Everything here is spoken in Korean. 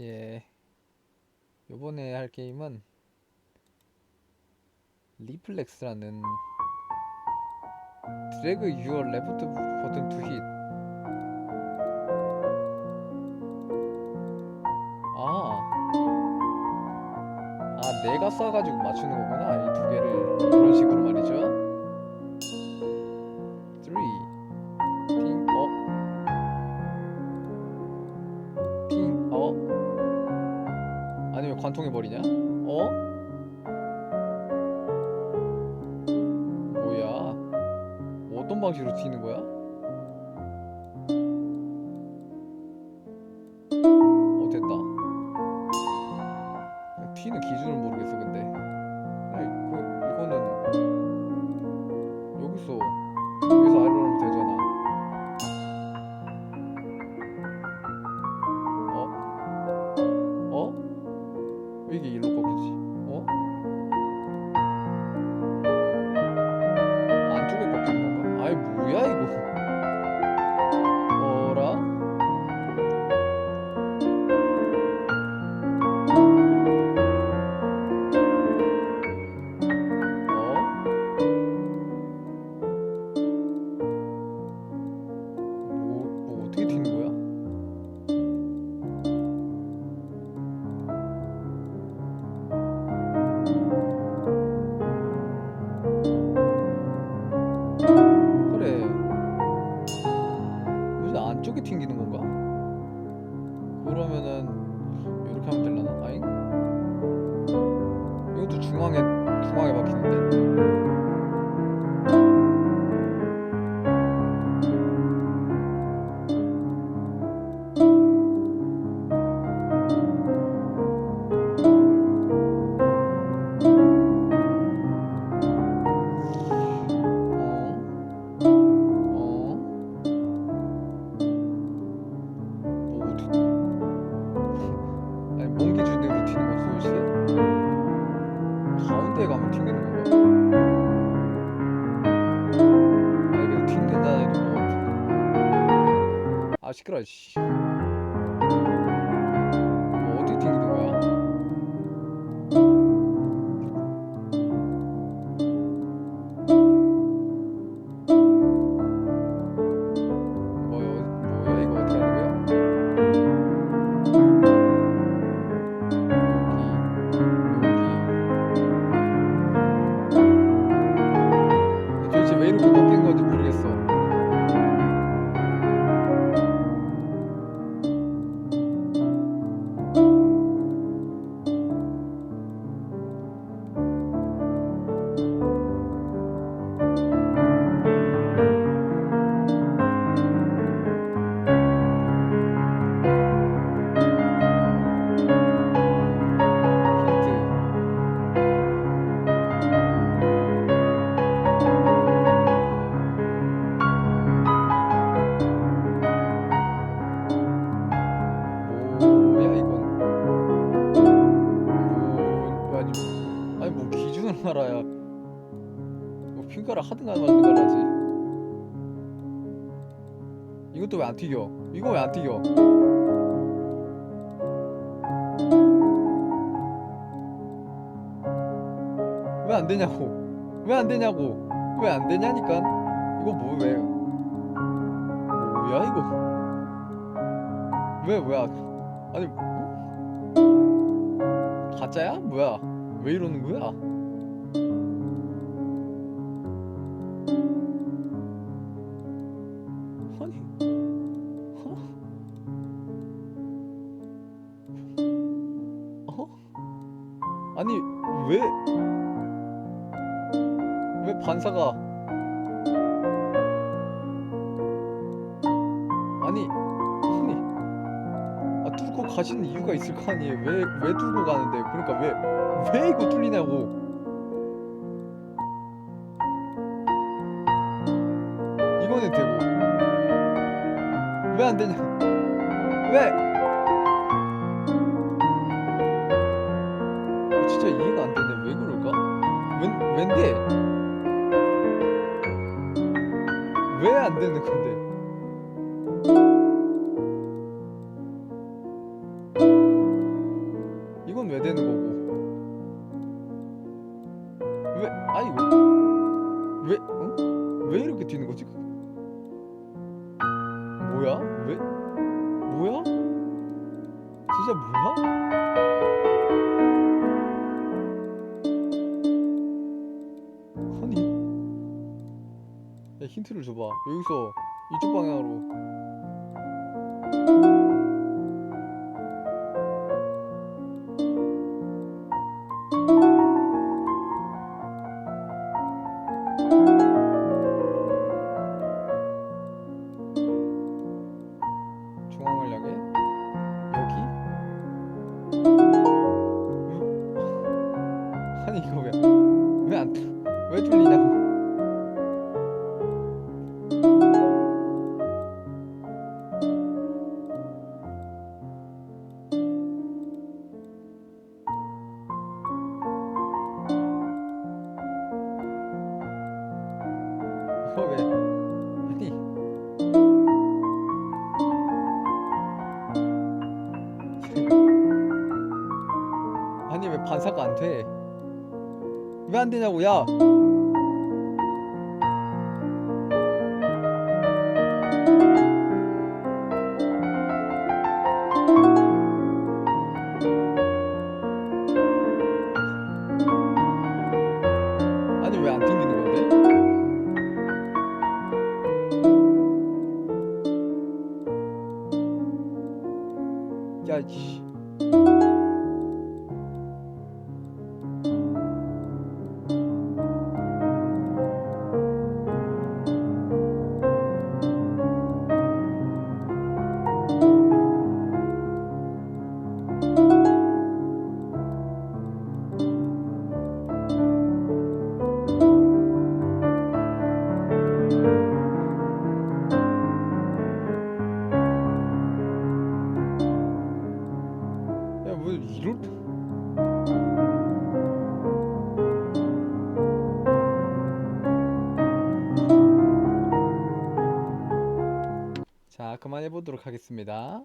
예. 요번에 할 게임은 리플렉스라는 드래그 유어 레프트 버튼 투 힛. 아. 아, 내가 쏴가지고 맞추는 거구나. 이 두 개를. 그런 식으로 말이죠. 관통해버리냐? 어? 뭐야? 어떤 방식으로 튀는 거야? 아 시끄러 씨. 뭐 기준을 알아야 뭐 핑가를 하든가 말든가 하지. 이것도 왜 안 튀겨? 이거 왜 안 튀겨? 왜 안 되냐고. 왜 안 되냐고. 왜 안 되냐니까. 이거 뭐왜? 뭐야 이거? 왜 뭐야? 아니 어? 가짜야? 뭐야? 왜 이러는 거야? 아니 왜? 왜 반사가? 아니 아니. 아 뚫고 가시는 이유가 있을 거 아니에요. 왜 왜 뚫고 가는데? 그러니까 왜 왜 이거 뚫리냐고. 이거는 되고. 왜 안 되냐? 왜 진짜 이해가 안 되네 왜 그럴까 웬 웬데 왜 안 되는 건데 이건 왜 되는 거고? 왜? 아니 왜? 왜? 응? 왜 이렇게 뛰는 거지? 뭐야? 왜? 뭐야? 진짜 뭐야? 힌트를 줘봐. 여기서 이쪽 방향으로 왜 아니 아니 왜 반사가 안 돼? 왜 안 되냐고 야. 아니 왜안튕 자, 그만해 보도록 하겠습니다.